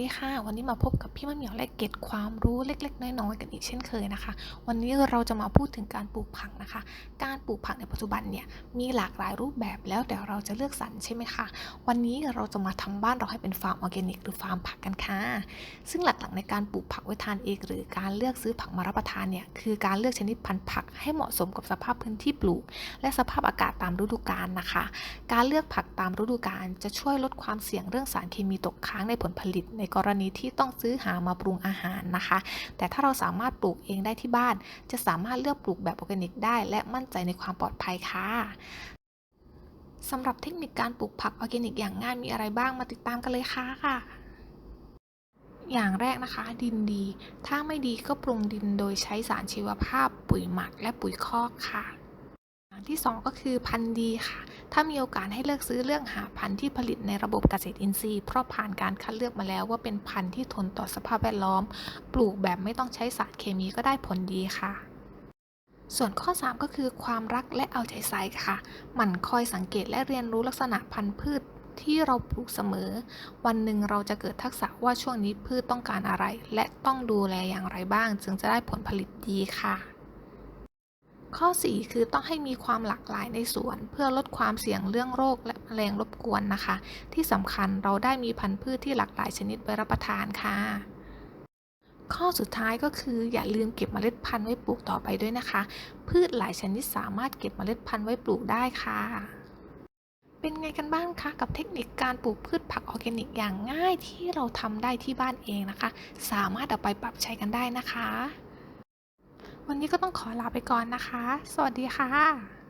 ดีค่ะ วันนี้มาพบกับพี่มะเหมียวและเกร็ดความรู้เล็ก ๆ น้อยๆกันอีกเช่นเคยนะคะ วันนี้เราจะมาพูดถึงการปลูกผักนะคะ การปลูกผักในปัจจุบันเนี่ยมีหลากหลายรูปแบบแล้วแต่เราจะเลือกสรรใช่ไหมคะวันนี้เราจะมาทำบ้านเราให้เป็นฟาร์มออร์แกนิกหรือฟาร์มผักกันค่ะซึ่งหลักๆในการปลูกผักไว้ทานเองหรือการเลือกซื้อผักมารับประทานเนี่ยคือการเลือกชนิดพันธุ์ผักให้เหมาะสมกับสภาพพื้นที่ปลูก และสภาพอากาศตามฤดูกาลนะคะ การเลือกผักตามฤดูกาลจะช่วยลดความเสี่ยงเรื่องสารเคมีตกค้างในผลผลิตในกรณีที่ต้องซื้อหามาปรุงอาหารนะคะ แต่ถ้าเราสามารถปลูกเองได้ที่บ้าน จะสามารถเลือกปลูกแบบออร์แกนิกได้ และมั่นใจในความปลอดภัยค่ะสำหรับเทคนิคการปลูกผักออร์แกนิกอย่างง่ายมีอะไรบ้างมาติดตามกันเลยค่ะอย่างแรกนะคะ ดินดี ถ้าไม่ดีก็ปรุงดินโดยใช้สารชีวภาพ ปุ๋ยหมักและปุ๋ยคอกค่ะ อย่างที่สองก็คือพันธุ์ดีค่ะ ถ้ามีโอกาสให้เลือกซื้อเลือกหาพันธุ์ที่ผลิตในระบบเกษตรอินทรีย์ เพราะผ่านการคัดเลือกมาแล้วว่าเป็นพันธุ์ที่ทนต่อสภาพแวดล้อม ปลูกแบบไม่ต้องใช้สารเคมีก็ได้ผลดีค่ะส่วนข้อ 3 ก็คือความรักและเอาใจใส่ค่ะ หมั่นคอยสังเกตและเรียนรู้ลักษณะพันธุ์พืชที่เราปลูกเสมอ วันหนึ่งเราจะเกิดทักษะว่าช่วงนี้พืชต้องการอะไร และต้องดูแลอย่างไรบ้าง จึงจะได้ผลผลิตดีค่ะ ข้อ 4 คือต้องให้มีความหลากหลายในสวน เพื่อลดความเสี่ยงเรื่องโรคและแมลงรบกวนนะคะ ที่สำคัญเราได้มีพันธุ์พืชที่หลากหลายชนิดไว้รับประทานค่ะ ข้อสุดท้ายก็คืออย่าลืมเก็บเมล็ดพันธุ์ไว้ปลูกต่อไปด้วยนะคะ พืชหลายชนิดสามารถเก็บเมล็ดพันธุ์ไว้ปลูกได้ค่ะเป็นไงกันบ้างคะกับเทคนิคการปลูกพืชผักออร์แกนิกอย่างง่ายที่เราทำได้ที่บ้านเองนะคะ สามารถเอาไปปรับใช้กันได้นะคะ วันนี้ก็ต้องขอลาไปก่อนนะคะ สวัสดีค่ะ